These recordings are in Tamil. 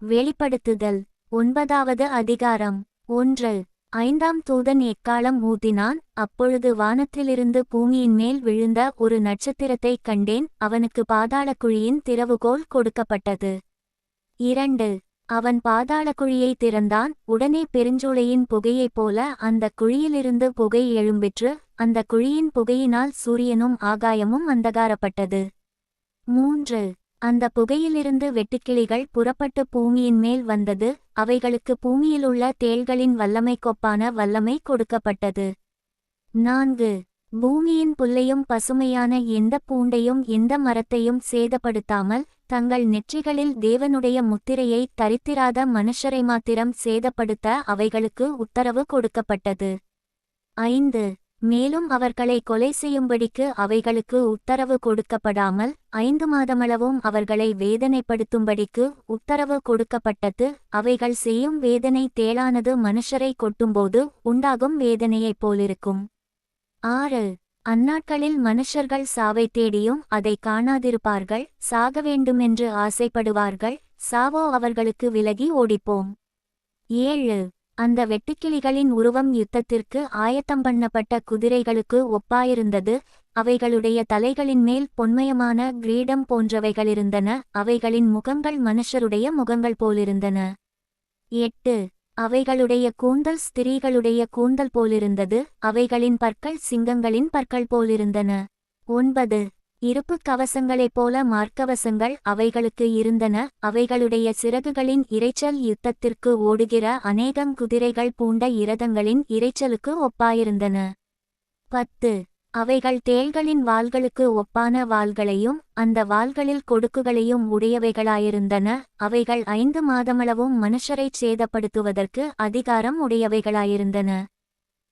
வெளிப்படுத்துதல். ஒன்பதாவது அதிகாரம். ஒன்று. ஐந்தாம் தூதன் எக்காலம் ஊதினான்? அப்பொழுது வானத்திலிருந்து பூமியின் மேல் விழுந்த ஒரு நட்சத்திரத்தைக் கண்டேன். அவனுக்கு பாதாளக்குழியின் திறவுகோல் கொடுக்கப்பட்டது. இரண்டு. அவன் பாதாளக்குழியை திறந்தான். உடனே பெருஞ்சோலையின் புகையைப் போல அந்த குழியிலிருந்து புகை எழும்பிற்று. அந்த குழியின் புகையினால் சூரியனும் ஆகாயமும் அந்தகாரப்பட்டது. மூன்று. அந்த புகையிலிருந்து வெட்டுக்கிளிகள் புறப்பட்டு பூமியின் மேல் வந்தது அவைகளுக்கு பூமியிலுள்ள தேள்களின் வல்லமைக்கொப்பான வல்லமை கொடுக்கப்பட்டது. நான்கு. பூமியின் புல்லையும் பசுமையான எந்த பூண்டையும் எந்த மரத்தையும் சேதப்படுத்தாமல் தங்கள் நெற்றிகளில் தேவனுடைய முத்திரையை தரித்திராத மனுஷரை மாத்திரம் சேதப்படுத்த அவைகளுக்கு உத்தரவு கொடுக்கப்பட்டது. ஐந்து. மேலும் அவர்களை கொலை செய்யும்படிக்கு அவைகளுக்கு உத்தரவு கொடுக்கப்படாமல் ஐந்து மாதமளவும் அவர்களை வேதனைப்படுத்தும்படிக்கு உத்தரவு கொடுக்கப்பட்டது. அவைகள் செய்யும் வேதனை தேளானது மனுஷரை கொட்டும்போது உண்டாகும் வேதனையைப் போலிருக்கும். ஆறு. அந்நாட்களில் மனுஷர்கள் சாவை தேடியும் அதை காணாதிருப்பார்கள். சாக வேண்டுமென்று ஆசைப்படுவார்கள். சாவோ அவர்களுக்கு விலகி ஓடிப்போம். ஏழு. அந்த வெட்டுக்கிளிகளின் உருவம் யுத்தத்திற்கு ஆயத்தம் பண்ணப்பட்ட குதிரைகளுக்கு ஒப்பாயிருந்தது. அவைகளுடைய தலைகளின் மேல் பொன்மயமான கிரீடம் போன்றவைகளிருந்தன அவைகளின் முகங்கள் மனுஷருடைய முகங்கள் போலிருந்தன. எட்டு. அவைகளுடைய கூந்தல் ஸ்திரீகளுடைய கூந்தல் போலிருந்தது. அவைகளின் பற்கள் சிங்கங்களின் பற்கள் போலிருந்தன. ஒன்பது. இருப்பு கவசங்களைப் போல மார்க்கவசங்கள் அவைகளுக்கு இருந்தன. அவைகளுடைய சிறகுகளின் இரைச்சல் யுத்தத்திற்கு ஓடுகிற அநேகம் குதிரைகள் பூண்ட இரதங்களின் இரைச்சலுக்கு ஒப்பாயிருந்தன. பத்து. அவைகள் தேள்களின் வாள்களுக்கு ஒப்பான வாள்களையும் அந்த வாள்களில் கொடுக்குகளையும் உடையவைகளாயிருந்தன. அவைகள் ஐந்து மாதமளவும் மனுஷரைச் சேதப்படுத்துவதற்கு அதிகாரம் உடையவைகளாயிருந்தன.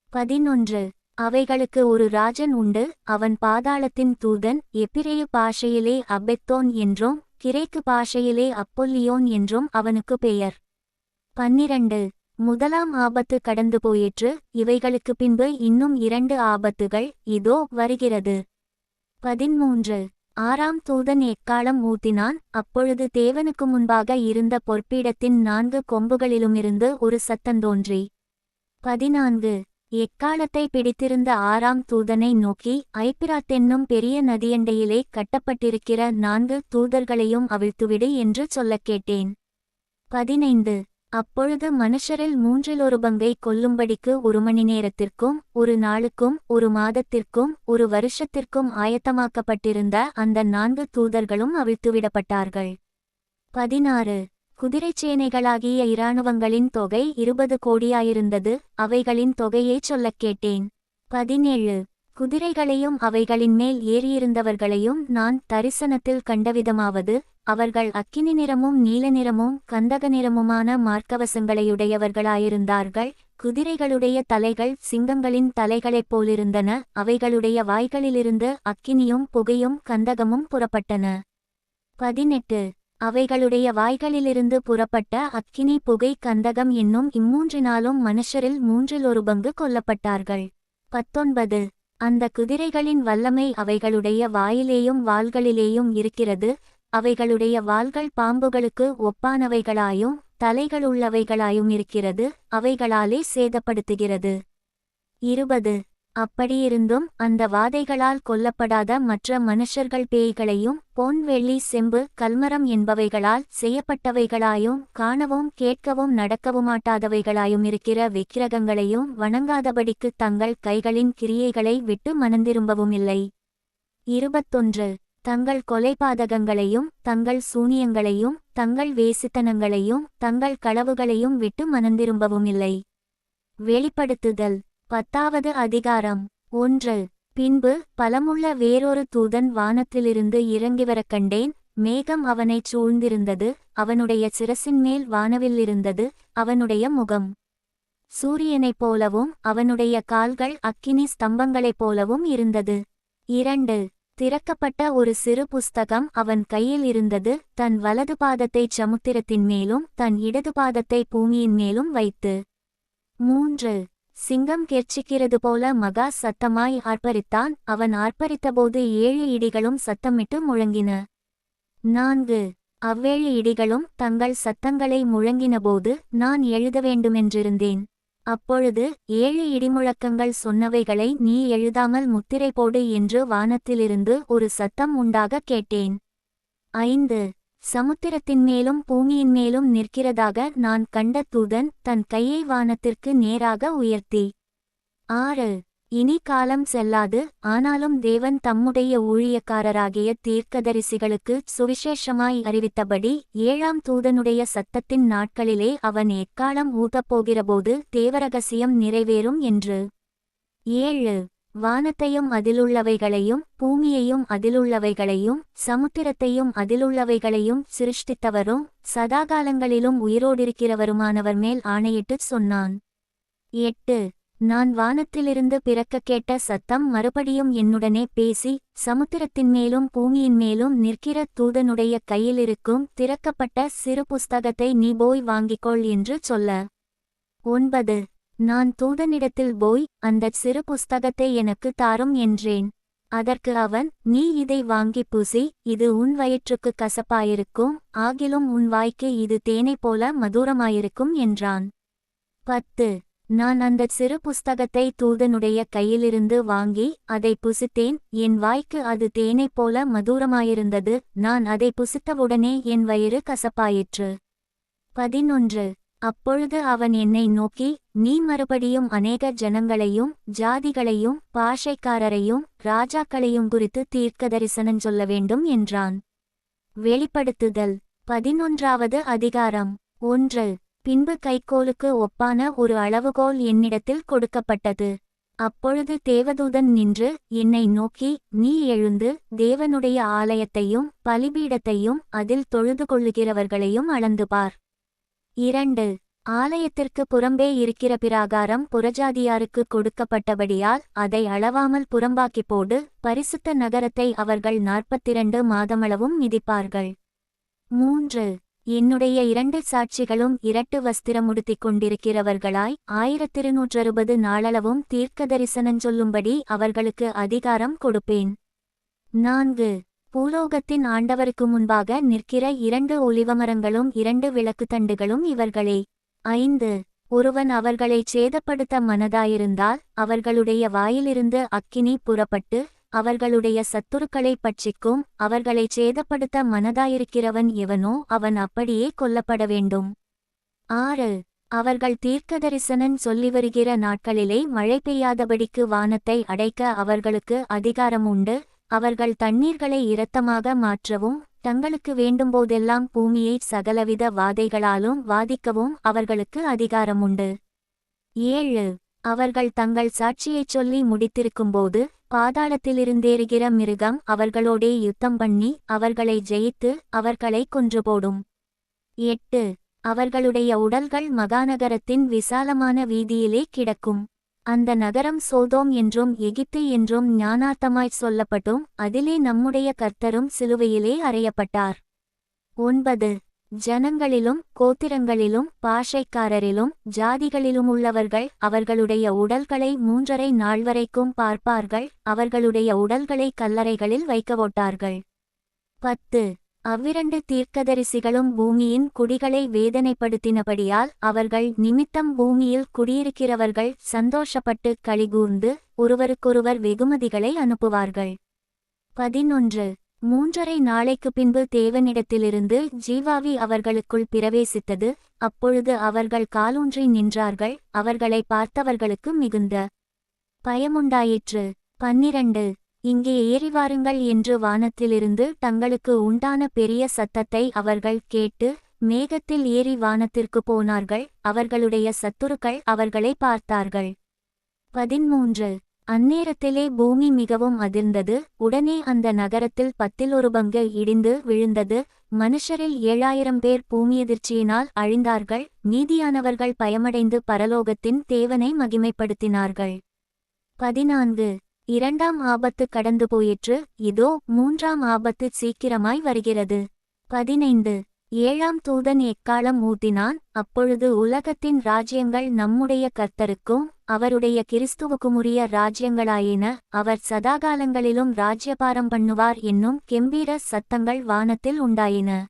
பதினொன்று. அவைகளுக்கு ஒரு ராஜன் உண்டு அவன் பாதாளத்தின் தூதன் எப்பிரேயு பாஷையிலே அபெத்தோன் என்றும் கிரேக்கு பாஷையிலே அப்பொல்லியோன் என்றும் அவனுக்கு பெயர். பன்னிரண்டு. முதலாம் ஆபத்து கடந்து போயிற்று இவைகளுக்கு பின்பு இன்னும் இரண்டு ஆபத்துகள் இதோ வருகிறது. பதிமூன்று. ஆறாம் தூதன் எக்காலம் ஊத்தினான் அப்பொழுது தேவனுக்கு முன்பாக இருந்த பொற்பீடத்தின் நான்கு கொம்புகளிலுமிருந்து ஒரு சத்தந்தோன்றி பதினான்கு. எக்காலத்தை பிடித்திருந்த ஆறாம் தூதனை நோக்கி ஐப்பிராத்தென்னும் பெரிய நதியண்டையிலே கட்டப்பட்டிருக்கிற நான்கு தூதர்களையும் அவிழ்த்துவிடு என்று சொல்லக் கேட்டேன். பதினைந்து. அப்பொழுது மனுஷரில் மூன்றில் ஒரு பங்கை கொல்லும்படிக்கு ஒரு மணி நேரத்திற்கும் ஒரு நாளுக்கும் ஒரு மாதத்திற்கும் ஒரு வருஷத்திற்கும் ஆயத்தமாக்கப்பட்டிருந்த அந்த நான்கு தூதர்களும் அவிழ்த்துவிடப்பட்டார்கள். பதினாறு. குதிரைச்சேனைகளாகிய இராணுவங்களின் தொகை இருபது கோடியாயிருந்தது. அவைகளின் தொகையைச் சொல்லக் கேட்டேன். பதினேழு. குதிரைகளையும் அவைகளின் மேல் ஏறியிருந்தவர்களையும் நான் தரிசனத்தில் கண்டவிதமாவது அவர்கள் அக்கினி நிறமும் நீல நிறமும் கந்தக நிறமுமான மார்க்கவசங்களையுடையவர்களாயிருந்தார்கள். குதிரைகளுடைய தலைகள் சிங்கங்களின் தலைகளைப் போலிருந்தன. அவைகளுடைய வாய்களிலிருந்து அக்கினியும் புகையும் கந்தகமும் புறப்பட்டன. பதினெட்டு. அவைகளுடைய வாய்களிலிருந்து புறப்பட்ட அக்கினி புகை கந்தகம் என்னும் இம்மூன்று நாளும் மனுஷரில் மூன்றில் ஒரு பங்கு கொல்லப்பட்டார்கள். பத்தொன்பது. அந்த குதிரைகளின் வல்லமை அவைகளுடைய வாயிலேயும் வாள்களிலேயும் இருக்கிறது. அவைகளுடைய வாள்கள் பாம்புகளுக்கு ஒப்பானவைகளாயும் தலைகளுள்ளவைகளாயும் இருக்கிறது. அவைகளாலே சேதப்படுத்துகிறது. இருபது. அப்படியிருந்தும் அந்த வாதைகளால் கொல்லப்படாத மற்ற மனுஷர்கள் பேய்களையும் பொன் வெள்ளி செம்பு கல்மரம் என்பவைகளால் செய்யப்பட்டவைகளாயும் காணவும் கேட்கவும் நடக்கவுமாட்டாதவைகளாயும் இருக்கிற விக்கிரகங்களையும் வணங்காதபடிக்கு தங்கள் கைகளின் கிரியைகளை விட்டு மனந்திரும்பவும் இல்லை. இருபத்தொன்று. தங்கள் கொலைபாதகங்களையும் தங்கள் சூனியங்களையும் தங்கள் வேசித்தனங்களையும் தங்கள் களவுகளையும் விட்டு மனந்திரும்பவும் இல்லை. வெளிப்படுத்துதல். பத்தாவது அதிகாரம் ஒன்று. பின்பு பலமுள்ள வேறொரு தூதன் வானத்திலிருந்து இறங்கிவரக் கண்டேன் மேகம் அவனைச் சூழ்ந்திருந்தது அவனுடைய சிரசின் மேல் வானவில் இருந்தது அவனுடைய முகம். சூரியனைப் போலவும் அவனுடைய கால்கள் அக்கினி ஸ்தம்பங்களைப் போலவும் இருந்தது. இரண்டு. திறக்கப்பட்ட ஒரு சிறு புஸ்தகம் அவன் கையில் இருந்தது தன் வலது பாதத்தைச் சமுத்திரத்தின் மேலும் தன் இடது பாதத்தை பூமியின் மேலும் வைத்து. மூன்று. சிங்கம் கெர்ச்சிக்கிறது போல மகா சத்தமாய் ஆர்ப்பரித்தான். அவன் ஆர்ப்பரித்தபோது ஏழு இடிகளும் சத்தமிட்டு முழங்கின. நான்கு. அவ்வேழு இடிகளும் தங்கள் சத்தங்களை முழங்கினபோது நான் எழுத வேண்டுமென்றிருந்தேன். அப்பொழுது ஏழு இடிமுழக்கங்கள் சொன்னவைகளை நீ எழுதாமல் முத்திரை போடு என்று வானத்திலிருந்து ஒரு சத்தம் உண்டாகக் கேட்டேன். ஐந்து. சமுத்திரத்தின் மேலும் பூமியின் மேலும் நிற்கிறதாக நான் கண்ட தூதன் தன் கையை வானத்திற்கு நேராக உயர்த்தி. ஆறு. இனி காலம் செல்லாது. ஆனாலும் தேவன் தம்முடைய ஊழியக்காரராகிய தீர்க்கதரிசிகளுக்கு சுவிசேஷமாய் அறிவித்தபடி ஏழாம் தூதனுடைய சத்தத்தின் நாட்களிலே அவன் எக்காலம் ஊட்டப்போகிறபோது தேவரகசியம் நிறைவேறும் என்று. ஏழு. வானத்தையும் அதிலுள்ளவைகளையும் பூமியையும் அதிலுள்ளவைகளையும் சமுத்திரத்தையும் அதிலுள்ளவைகளையும் சிருஷ்டித்தவரும் சதாகாலங்களிலும் உயிரோடிருக்கிறவருமானவர் மேல் ஆணையிட்டுச் சொன்னான். எட்டு. நான் வானத்திலிருந்து பிறக்க கேட்ட சத்தம் மறுபடியும் என்னுடனே பேசி சமுத்திரத்தின் மேலும் பூமியின் மேலும் நிற்கிற தூதனுடைய கையிலிருக்கும் திறக்கப்பட்ட சிறு புஸ்தகத்தை நீ போய் வாங்கிக்கொள் என்று சொல்ல. ஒன்பது. நான் தூதனிடத்தில் போய் அந்தச் சிறு புஸ்தகத்தை எனக்கு தாரும் என்றேன். அதற்கு அவன் நீ இதை வாங்கி பூசி இது உன் வயிற்றுக்கு கசப்பாயிருக்கும் ஆகிலும் உன் வாய்க்கு இது தேனை போல மதுரமாயிருக்கும் என்றான். பத்து. நான் அந்தச் சிறு புஸ்தகத்தை தூதனுடைய கையிலிருந்து வாங்கி அதை புசித்தேன் என் வாய்க்கு அது தேனைப் போல மதுரமாயிருந்தது நான் அதை புசித்தவுடனே என் வயிறு கசப்பாயிற்று. பதினொன்று. அப்பொழுது அவன் என்னை நோக்கி நீ மறுபடியும் அநேக ஜனங்களையும் ஜாதிகளையும் பாஷைக்காரரையும் ராஜாக்களையும் குறித்து தீர்க்க தரிசனம் சொல்ல வேண்டும் என்றான். வெளிப்படுத்துதல். பதினொன்றாவது அதிகாரம். ஒன்று. பின்பு கைக்கோலுக்கு ஒப்பான ஒரு அளவுகோல் என்னிடத்தில் கொடுக்கப்பட்டது. அப்பொழுது தேவதூதன் நின்று என்னை நோக்கி நீ எழுந்து தேவனுடைய ஆலயத்தையும் பலிபீடத்தையும் அதில் தொழுது கொள்ளுகிறவர்களையும் அளந்து பார். இரண்டு ஆலயத்திற்கு புறம்பே இருக்கிற பிராகாரம் புறஜாதியாருக்கு கொடுக்கப்பட்டபடியால் அதை அளவாமல் புறம்பாக்கி போடு பரிசுத்த நகரத்தை அவர்கள் நாற்பத்திரண்டு மாதமளவும் மிதிப்பார்கள். மூன்று என்னுடைய இரண்டு சாட்சிகளும் இரட்டு வஸ்திரமுடுத்திக் கொண்டிருக்கிறவர்களாய் ஆயிரத்திருநூற்றறுபது நாளளவும் தீர்க்க தரிசனஞ் சொல்லும்படி அவர்களுக்கு அதிகாரம் கொடுப்பேன். நான்கு பூலோகத்தின் ஆண்டவருக்கு முன்பாக நிற்கிற இரண்டு ஒளிவமரங்களும் இரண்டு விளக்குத்தண்டுகளும் இவர்களே. ஐந்து. ஒருவன் அவர்களைச் சேதப்படுத்த மனதாயிருந்தால் அவர்களுடைய வாயிலிருந்து அக்கினி புறப்பட்டு அவர்களுடைய சத்துருக்களைப் பட்சிக்கும் அவர்களைச் சேதப்படுத்த மனதாயிருக்கிறவன் எவனோ அவன் அப்படியே கொல்லப்பட வேண்டும். ஆறு. அவர்கள் தீர்க்கதரிசனன் சொல்லி வருகிற நாட்களிலே மழை பெய்யாதபடிக்கு வானத்தை அடைக்க அவர்களுக்கு அதிகாரம் உண்டு அவர்கள் தண்ணீர்களை இரத்தமாக மாற்றவும் தங்களுக்கு வேண்டும்போதெல்லாம் பூமியை சகலவித வாதைகளாலும் வாதிக்கவும் அவர்களுக்கு அதிகாரம் உண்டு ஏழு. அவர்கள் தங்கள் சாட்சியைச் சொல்லி முடித்திருக்கும்போது பாதாளத்திலிருந்தேறுகிற மிருகம் அவர்களோடே யுத்தம் பண்ணி அவர்களை ஜெயித்து அவர்களை கொன்று போடும் எட்டு. அவர்களுடைய உடல்கள் மகாநகரத்தின் விசாலமான வீதியிலே கிடக்கும். அந்த நகரம் சோதோம் என்றும் எகிப்து என்றும் ஞானார்த்தமாய்ச் சொல்லப்பட்டும் அதிலே நம்முடைய கர்த்தரும் சிலுவையிலே அறையப்பட்டார். ஒன்பது. ஜனங்களிலும் கோத்திரங்களிலும் பாஷைக்காரரிலும் ஜாதிகளிலும் உள்ளவர்கள் அவர்களுடைய உடல்களை மூன்றரை நாள் வரைக்கும் பார்ப்பார்கள் அவர்களுடைய உடல்களை கல்லறைகளில் வைக்கவோட்டார்கள். பத்து. அவ்விரண்டு தீர்க்கதரிசிகளும் பூமியின் குடிகளை வேதனைப்படுத்தினபடியால் அவர்கள் நிமித்தம் பூமியில் குடியிருக்கிறவர்கள் சந்தோஷப்பட்டு கழிகூர்ந்து ஒருவருக்கொருவர் வெகுமதிகளை அனுப்புவார்கள். பதினொன்று. மூன்றரை நாளைக்கு பின்பு தேவனிடத்திலிருந்து ஜீவாவி அவர்களுக்குள் பிரவேசித்தது. அப்பொழுது அவர்கள் காலூன்றி நின்றார்கள். அவர்களை பார்த்தவர்களுக்கு மிகுந்த பயமுண்டாயிற்று. பன்னிரண்டு. இங்கே ஏறி வாருங்கள் என்று வானத்திலிருந்து தங்களுக்கு உண்டான பெரிய சத்தத்தை அவர்கள் கேட்டு மேகத்தில் ஏறி வானத்திற்கு போனார்கள். அவர்களுடைய சத்துருக்கள் அவர்களை பார்த்தார்கள். பதிமூன்று அந்நேரத்திலே பூமி மிகவும் அதிர்ந்தது. உடனே அந்த நகரத்தில் பத்தில் ஒரு பங்கு இடிந்து விழுந்தது. மனுஷரில் ஏழாயிரம் பேர் பூமியதிர்ச்சியினால் அழிந்தார்கள். மீதியானவர்கள் பயமடைந்து பரலோகத்தின் தேவனை மகிமைப்படுத்தினார்கள். பதினான்கு. இரண்டாம் ஆபத்து கடந்து போயிற்று. இதோ மூன்றாம் ஆபத்து சீக்கிரமாய் வருகிறது. பதினைந்து. ஏழாம் தூதன் எக்காலம் ஊட்டினான்? அப்பொழுது உலகத்தின் ராஜ்யங்கள் நம்முடைய கர்த்தருக்கும் அவருடைய கிறிஸ்துவுக்குமுரிய ராஜ்யங்களாயின. அவர் சதாகாலங்களிலும் ராஜ்யபாரம் பண்ணுவார் என்னும் கெம்பீர சத்தங்கள் வானத்தில் உண்டாயின.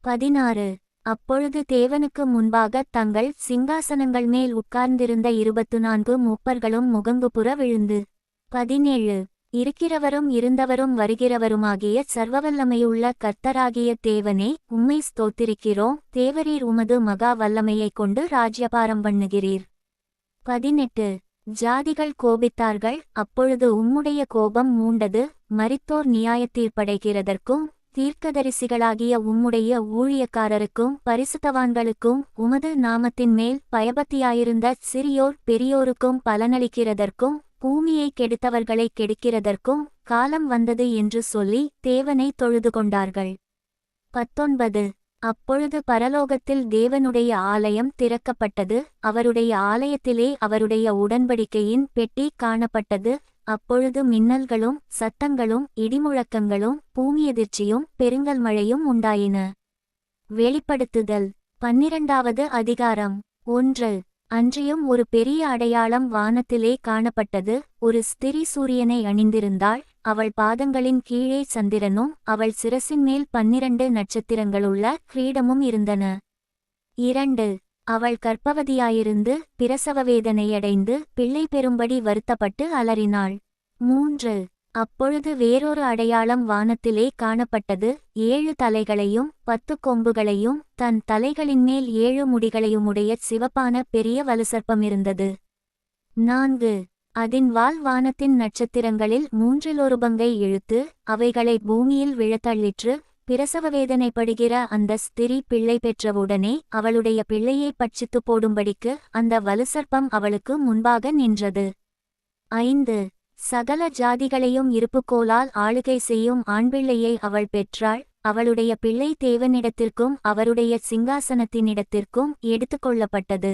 பதினாறு. அப்பொழுது தேவனுக்கு முன்பாக தங்கள் சிங்காசனங்கள் மேல் உட்கார்ந்திருந்த இருபத்து நான்கு மூப்பர்களும் முகங்குபுற விழுந்து பதினேழு. இருக்கிறவரும் இருந்தவரும் வருகிறவருமாகிய சர்வவல்லமையுள்ள கர்த்தராகிய தேவனே உம்மை ஸ்தோத்திருக்கிறோம். தேவரீர் உமது மகா வல்லமையைக் கொண்டு ராஜ்யபாரம் பண்ணுகிறீர். பதினெட்டு. ஜாதிகள் கோபித்தார்கள் அப்பொழுது உம்முடைய கோபம் மூண்டது மரித்தோர் நியாயத்தீர்ப்படைகிறதற்கும் தீர்க்கதரிசிகளாகிய உம்முடைய ஊழியக்காரருக்கும் பரிசுத்தவான்களுக்கும் உமது நாமத்தின் மேல் பயபக்தியாயிருந்த சிறியோர் பெரியோருக்கும் பலனளிக்கிறதற்கும் பூமியை கெடுத்தவர்களை கெடுக்கிறதற்கும் காலம் வந்தது என்று சொல்லி தேவனை தொழுது கொண்டார்கள் பத்தொன்பது. அப்பொழுது பரலோகத்தில் தேவனுடைய ஆலயம் திறக்கப்பட்டது அவருடைய ஆலயத்திலே அவருடைய உடன்படிக்கையின் பெட்டி காணப்பட்டது அப்பொழுது மின்னல்களும் சத்தங்களும் இடிமுழக்கங்களும் பூமியதிர்ச்சியும் பெருங்கல் மழையும் உண்டாயின. வெளிப்படுத்துதல். பன்னிரண்டாவது அதிகாரம். ஒன்று. அன்றியும் ஒரு பெரிய அடையாளம் வானத்திலே காணப்பட்டது. ஒரு ஸ்திரி சூரியனை அணிந்திருந்தாள். அவள் பாதங்களின் கீழே சந்திரனும் அவள் சிரசின் மேல் பன்னிரண்டு நட்சத்திரங்களுள்ள கிரீடமும் இருந்தன. இரண்டு அவள் கற்பவதியாயிருந்து பிரசவ வேதனையடைந்து பிள்ளை பெறும்படி வருத்தப்பட்டு அலறினாள். மூன்று அப்பொழுது வேறொரு அடையாளம் வானத்திலே காணப்பட்டது. ஏழு தலைகளையும் பத்து கொம்புகளையும் தன் தலைகளின் மேல் ஏழு முடிகளையுமுடைய சிவப்பான பெரிய வலுசர்ப்பம் இருந்தது. நான்கு. அதின் வால் வானத்தின் நட்சத்திரங்களில் மூன்றிலொரு பங்கை இழுத்து அவைகளை பூமியில் விழத்தள்ளிற்று பிரசவ வேதனைப்படுகிற அந்த ஸ்திரீ பிள்ளை பெற்றவுடனே அவளுடைய பிள்ளையை பட்சித்து போடும்படிக்கு அந்த வலுசர்ப்பம் அவளுக்கு முன்பாக நின்றது. ஐந்து. சகல ஜாதிகளையும் இருப்புக்கோலால் ஆளுகை செய்யும் ஆண்பிள்ளையை அவள் பெற்றாள். அவளுடைய பிள்ளை தேவனிடத்திற்கும் அவருடைய சிங்காசனத்தினிடத்திற்கும் எடுத்துக்கொள்ளப்பட்டது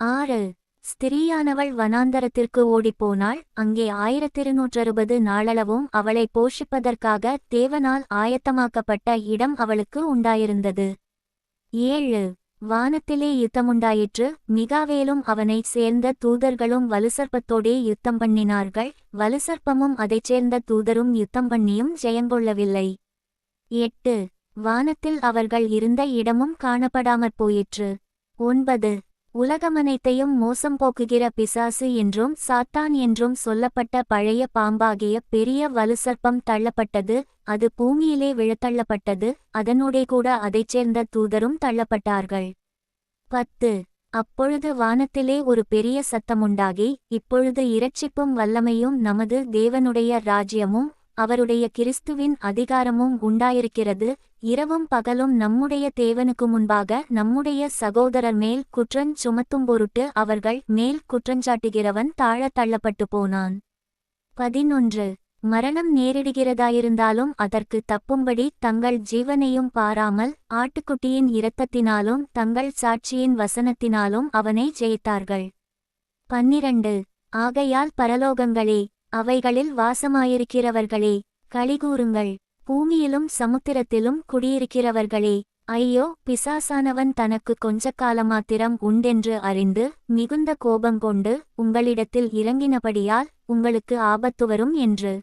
ஆறு. ஸ்திரீயானவள் வனாந்தரத்திற்கு ஓடிப்போனாள். அங்கே ஆயிரத்திருநூற்றறுபது நாளளவும் அவளை போஷிப்பதற்காக தேவனால் ஆயத்தமாக்கப்பட்ட இடம் அவளுக்கு உண்டாயிருந்தது. ஏழு. வானத்திலே யுத்தமுண்டாயிற்று மிகாவேலும் அவனைச் சேர்ந்த தூதர்களும் வலுசற்பத்தோடே யுத்தம் பண்ணினார்கள். வலுசற்பமும் அதைச் சேர்ந்த தூதரும் யுத்தம் பண்ணியும் ஜெயங்கொள்ளவில்லை. எட்டு. வானத்தில் அவர்கள் இருந்த இடமும் காணப்படாமற் போயிற்று. ஒன்பது. உலகமனைத்தையும் மோசம் போக்குகிற பிசாசு என்றும் சாத்தான் என்றும் சொல்லப்பட்ட பழைய பாம்பாகிய பெரிய வலுசர்ப்பம் தள்ளப்பட்டது அது பூமியிலே விழத்தள்ளப்பட்டது அதனூடே கூட அதைச் சேர்ந்த தூதரும் தள்ளப்பட்டார்கள். பத்து. அப்பொழுது வானத்திலே ஒரு பெரிய சத்தமுண்டாகி இப்பொழுது இரட்சிப்பும் வல்லமையும் நமது தேவனுடைய ராஜ்யமும் அவருடைய கிறிஸ்துவின் அதிகாரமும் உண்டாயிருக்கிறது. இரவும் பகலும் நம்முடைய தேவனுக்கு முன்பாக நம்முடைய சகோதரர் மேல் குற்றஞ் சுமத்தும் பொருட்டு அவர்கள் மேல் குற்றஞ்சாட்டுகிறவன் தாழத் தள்ளப்பட்டு போனான். பதினொன்று. மரணம் நேரிடுகிறதாயிருந்தாலும் அதற்கு தப்பும்படி தங்கள் ஜீவனையும் பாராமல் ஆட்டுக்குட்டியின் இரத்தத்தினாலும் தங்கள் சாட்சியின் வசனத்தினாலும் அவனை ஜெயித்தார்கள். பன்னிரண்டு. ஆகையால் பரலோகங்களே அவைகளில் வாசமாயிருக்கிறவர்களே களிகூறுங்கள் பூமியிலும் சமுத்திரத்திலும் குடியிருக்கிறவர்களே ஐயோ பிசாசானவன் தனக்கு கொஞ்ச காலமாத்திரம் உண்டென்று அறிந்து மிகுந்த கோபங்கொண்டு உங்களிடத்தில் இறங்கினபடியால் உங்களுக்கு ஆபத்து வரும் என்று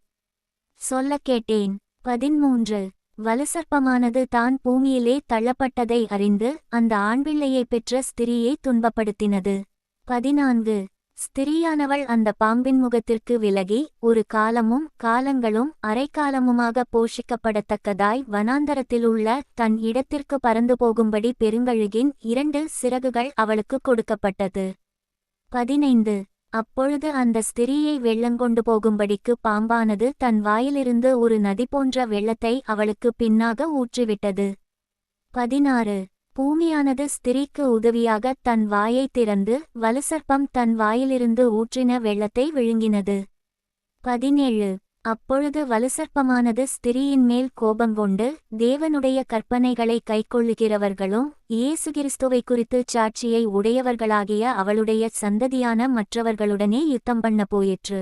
சொல்லக் கேட்டேன். பதிமூன்று வலுசற்பமானது தான் பூமியிலே தள்ளப்பட்டதை அறிந்து அந்த ஆண்பிள்ளையை பெற்ற ஸ்திரியை துன்பப்படுத்தினது. பதினான்கு. ஸ்திரீயானவள் அந்த பாம்பின் முகத்திற்கு விலகி ஒரு காலமும் காலங்களும் அரைக்காலமுமாக போஷிக்கப்படத்தக்கதாய் வனாந்தரத்திலுள்ள தன் இடத்திற்கு பறந்து போகும்படி பெருங்கழுகின் இரண்டு சிறகுகள் அவளுக்கு கொடுக்கப்பட்டது. பதினைந்து. அப்பொழுது அந்த ஸ்திரீயை வெள்ளங்கொண்டு போகும்படிக்கு பாம்பானது தன் வாயிலிருந்து ஒரு நதி போன்ற வெள்ளத்தை அவளுக்கு பின்னாக ஊற்றிவிட்டது. பதினாறு. பூமியானது ஸ்திரீக்கு உதவியாக தன் வாயை திறந்து வலுசர்ப்பம் தன் வாயிலிருந்து ஊற்றின வெள்ளத்தை விழுங்கினது. பதினேழு. அப்பொழுது வலுசர்ப்பமானது ஸ்திரீயின் மேல் கோபங்கொண்டு தேவனுடைய கற்பனைகளை கைக்கொள்ளுகிறவர்களும் இயேசு கிறிஸ்துவை குறித்து சாட்சியை உடையவர்களாகிய அவளுடைய சந்ததியான மற்றவர்களுடனே யுத்தம் பண்ண போயிற்று.